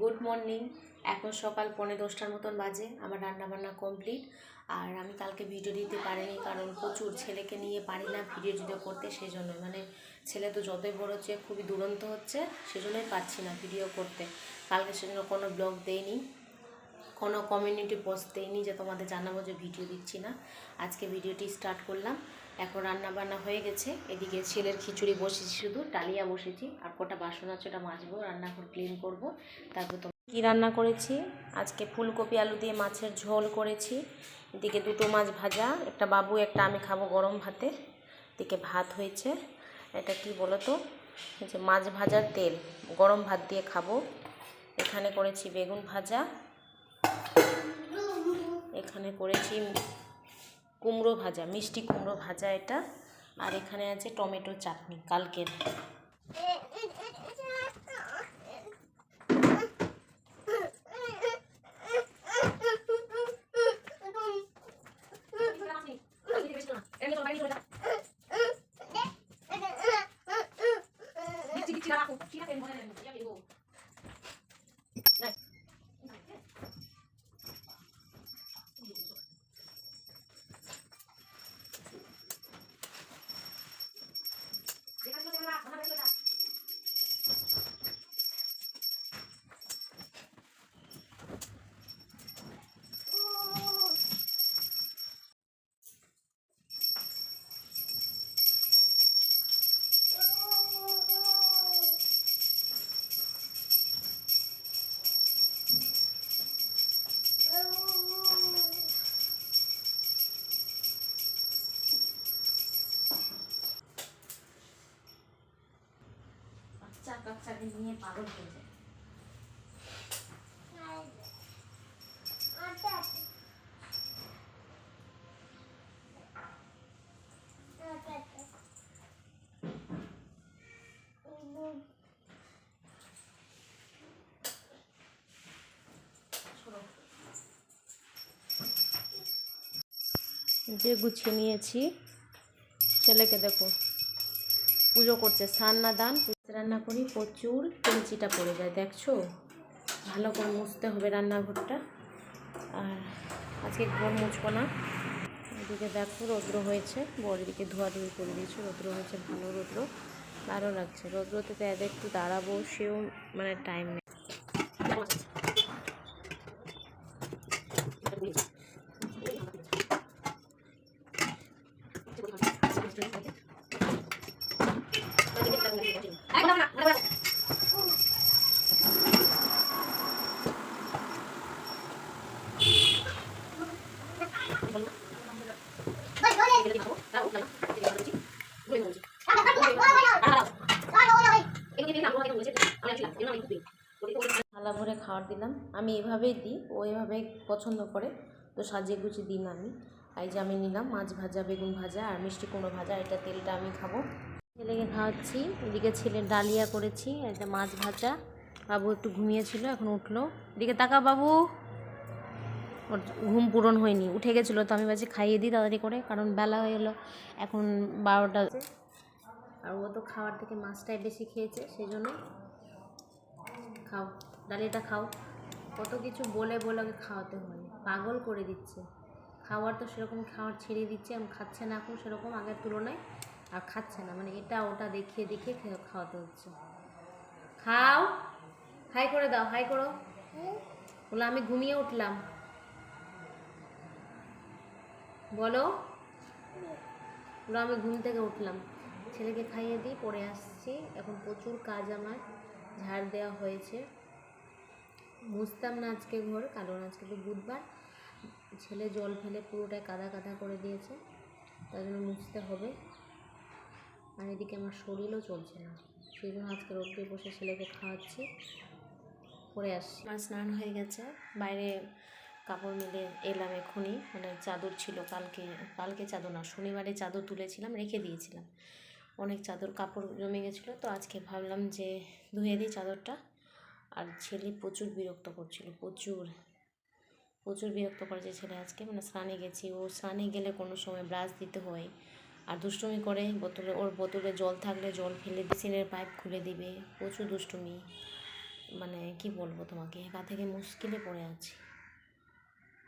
Good morning এখন সকাল পৌনে দশটার মতন বাজে, আমার রান্না বান্না কমপ্লিট আর আমি কালকে ভিডিও দিতে পারিনি, কারণ প্রচুর ছেলেকে নিয়ে পারি না ভিডিও টিডিও করতে সেই জন্য মানে ছেলে তো যতই বড় হচ্ছে, খুবই দুরন্ত হচ্ছে, সেজন্যই পারছি না ভিডিও করতে। কালকে সেজন্য কোনো ব্লগ দেয়নি কোনো কমিউনিটি পোস্ট দেয়নি যে তোমাদের জানাব যে ভিডিও দিচ্ছি না। আজকে ভিডিওটি স্টার্ট করলাম। এখন রান্না বান্না হয়ে গেছে। এদিকে ছেলের খিচুড়ি বসেছি শুধু, ডালিয়া বসেছি। আর কটা বাসন আছে ওটা মাজবো রান্নাঘর ক্লিন করব। তারপর তো কী রান্না করেছি? আজকে ফুলকপি আলু দিয়ে মাছের ঝোল করেছি। এদিকে দুটো মাছ ভাজা, একটা বাবু, একটা আমি খাব গরম ভাতে। এদিকে ভাত হয়েছে। এটা কি বলো তো যে মাছ ভাজার তেল, গরম ভাত দিয়ে খাব। এখানে করেছি বেগুন ভাজা। এখানে করেছি কুমড়ো ভাজা মিষ্টি কুমড়ো ভাজা এটা। আর এখানে আছে টমেটো চাটনি কালকের। বাচ্চা কাচ্চাকে নিয়ে পাগল হয়ে যায়। যে গুছিয়ে নিয়েছি, ছেলেকে দেখো, পুজো করছে স্নান দান রান্না করি, প্রচুর পেঞ্চিটা পড়ে যায়, দেখছ? ভালো করে মুছতে হবে রান্নাঘরটা। আর আজকে ঘর মুছবো না। এদিকে দেখো রৌদ্র হয়েছে বড়দিকে ধোয়াধুয়ি করে দিয়েছে, রৌদ্র হয়েছে, ভালো রৌদ্র। ভালো লাগছে, রৌদ্রতে একটু দাঁড়াবো, সেও মানে টাইম নেই। থালা ভরে খাওয়ার দিলাম। আমি এভাবেই দিই, ও এভাবে পছন্দ করে। তো সাজিয়ে গুছিয়ে দিই না আমি এই যে আমি নিলাম মাছ ভাজা, বেগুন ভাজা আর মিষ্টি কুমড়ো ভাজা এটা তেলটা আমি খাব। ছেলেকে খাওয়াচ্ছি, এদিকে ছেলে ডালিয়া করেছি এটা মাছ ভাজা। বাবু একটু ঘুমিয়েছিল, এখন উঠল। এদিকে তাকা বাবু। ওর ঘুম পূরণ হয়নি, উঠে গেছিল। তো আমি বাজে খাইয়ে দিই তাড়াতাড়ি করে, কারণ বেলা হয়ে গেলো এখন বারোটা আর ও তো খাওয়ার থেকে মাছটাই বেশি খেয়েছে, সেই জন্য খাও ডালিটা খাও। কত কিছু বলে বলে ওকে খাওয়াতে হয়। পাগল করে দিচ্ছে। খাওয়ার তো সেরকম খাওয়ার ছেড়ে দিচ্ছে এখন খাচ্ছে না এখন সেরকম আগের তুলনায়। আর খাচ্ছে না মানে এটা ওটা দেখিয়ে দেখিয়ে খাওয়াতে হচ্ছে। খাও। হাই করে দাও, হাই করো। বলো আমি ঘুমিয়ে উঠলাম। বলো। বলো আমি ঘুম থেকে উঠলাম। ছেলেকে খাইয়ে দিই, পরে আসছি। এখন প্রচুর কাজ আমার। ঝাড় দেওয়া হয়েছে। মুছতাম না আজকে ঘর, কারণ আজকে তো বুধবার। ছেলে জল ফেলে পুরোটাই কাদা কাদা করে দিয়েছে, তাই জন্য মুছতে হবে। আর এদিকে আমার শরীরও চলছে না, সেই জন্য আজকে রোদ্রে বসে ছেলেকে খাওয়াচ্ছি, পরে আসছি। আমার স্নান হয়ে গেছে, বাইরে কাপড় মেলে এলাম এখনই মানে চাদর ছিল, কালকে কালকে চাদর না, শনিবারে চাদর তুলেছিলাম, রেখে দিয়েছিলাম। অনেক চাদর কাপড় জমে গেছিল, তো আজকে ভাবলাম যে ধুয়ে দিই চাদরটা। আর ছেলে প্রচুর বিরক্ত করছিল, প্রচুর। প্রচুর বিরক্ত করেছে ছেলে আজকে মানে স্নানে গেছি, ও স্নানে গেলে কোনো সময় ব্রাশ দিতে হয়। আর দুষ্টুমি করে, বোতলে, ওর বোতলে জল থাকলে জল ফেলে বেসিনের পাইপ খুলে দিবে, প্রচুর দুষ্টুমি। মানে কি বলব তোমাকে একা থেকে মুশকিলে পড়ে আছি।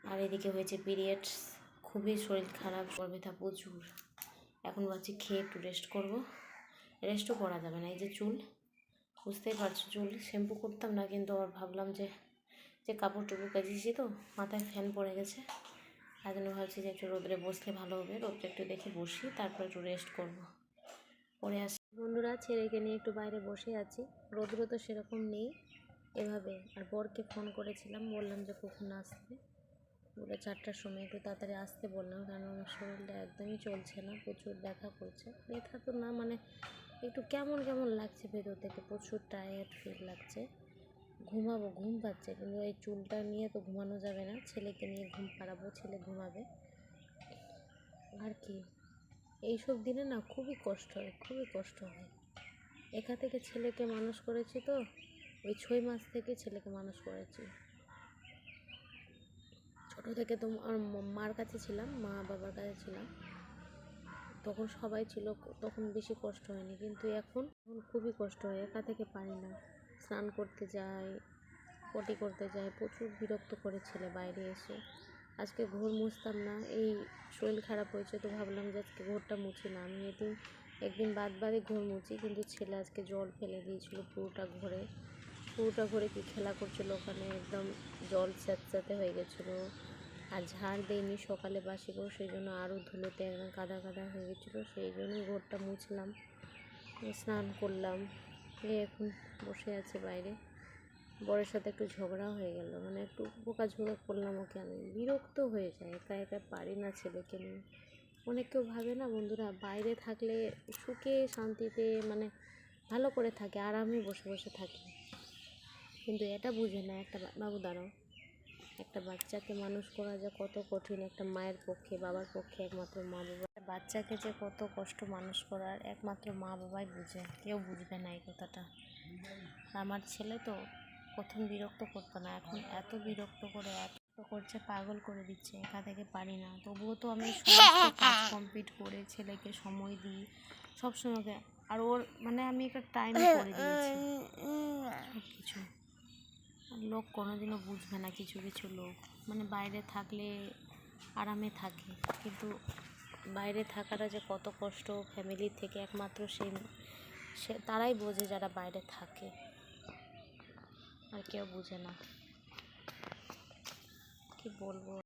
আর এদিকে হয়েছে পিরিয়ডস, খুবই শরীর খারাপ ব্যথা প্রচুর। এখন ভাবছি খেয়ে একটু রেস্ট করব। রেস্টও করা যাবে না, এই যে চুল। বুঝতেই পারছ চুল। শ্যাম্পু করতাম না, কিন্তু আবার ভাবলাম যে যে কাপড় টুপড় কাজিয়েছি তো, মাথায় ফ্যান পড়ে গেছে। তাই জন্য ভাবছি যে একটু রোদরে বসলে ভালো হবে। রোদটা একটু দেখে বসি, তারপর একটু রেস্ট করব। পরে আসি। বন্ধুরা, ছেলেকে নিয়ে একটু বাইরে বসে আছি। রোদ্র তো সেরকম নেই এভাবে। আর বরকে ফোন করেছিলাম, বললাম যে কখন আসবে। বলে চারটার সময় একটু তাড়াতাড়ি আসতে বললাম, কারণ আমার শরীরটা একদমই চলছে না, প্রচুর ব্যথা করছে। ব্যথা তো না মানে একটু কেমন কেমন লাগছে ভেতর থেকে, প্রচুর টায়ার্ড ফিল লাগছে। ঘুমাবো, ঘুম পাচ্ছে, কিন্তু এই চুলটা নিয়ে তো ঘুমানো যাবে না, ছেলেকে নিয়ে ঘুম পাড়াবো, ছেলে ঘুমাবে। আর কি, এইসব দিনে না খুবই কষ্ট হয়, খুবই কষ্ট হয়। এখা থেকে ছেলেকে মানুষ করেছি তো, ওই ছয় মাস থেকে ছেলেকে মানুষ করেছি। ছোটো থেকে তো আমার মার কাছে ছিলাম, মা বাবার কাছে ছিলাম। তখন সবাই ছিল, তখন বেশি কষ্ট হয়নি। কিন্তু এখন খুবই কষ্ট হয়। একা থেকে পারি না। স্নান করতে যাই, পটি করতে যাই। প্রচুর বিরক্ত করে ছেলে বাইরে এসে। আজকে ঘর মুছতাম না। এই শরীর খারাপ হয়েছে তো ভাবলাম যে আজকে ঘরটা মুছি না। আমি এদিন, একদিন বাদ বাদে ঘর মুছি, কিন্তু ছেলে আজকে জল ফেলে দিয়েছিল পুরোটা ঘরে। পুরোটা ঘরে কি খেলা করছিল ওখানে? একদম জল স্যাঁতস্যাঁতে হয়ে গেছিল। আর ঝাড় দেয়নি সকালে বাসি সেই জন্য আরও ধুলোতে একদম কাদা কাদা হয়ে গেছিল, সেই জন্যই ঘরটা মুছলাম, স্নান করলাম এই এখন বসে আছে বাইরে। বরের সাথে একটু ঝগড়া হয়ে গেল মানে একটু বোকাঝোকা করলাম ওকে আমি, বিরক্ত হয়ে যায়, একা একা পারি না ছেলেকে নিয়ে। অনেক কেউ ভাবে না বন্ধুরা, বাইরে থাকলে সুখে শান্তিতে মানে ভালো করে থাকে, আরামে বসে বসে থাকি। কিন্তু এটা বুঝে না, একটা বাবু দাঁড়াও। একটা বাচ্চাকে মানুষ করা যে কত কঠিন, একটা মায়ের পক্ষে, বাবার পক্ষে একমাত্র মা বাবা। বাচ্চাকে যে কত কষ্ট মানুষ করার একমাত্র মা বাবাই বুঝে, কেউ বুঝবে না এই কথাটা। আমার ছেলে তো প্রথম বিরক্ত করতো না, এখন এত বিরক্ত করে, এত করছে, পাগল করে দিচ্ছে, একা থেকে পারি না। তবুও তো আমি কাজ কমপ্লিট করে ছেলেকে সময় দিই সবসময় আর ওর মানে আমি একটা টাইম করে দিয়েছি। কিছু লোক কোনোদিনও বুঝবে না কিছু কিছু লোক। মানে বাইরে থাকলে আরামে থাকে। কিন্তু বাইরে থাকাটা যে কত কষ্ট ফ্যামিলির থেকে একমাত্র সেই সে, তারাই বোঝে যারা বাইরে থাকে। আর কেউ বোঝে না। কি বলব?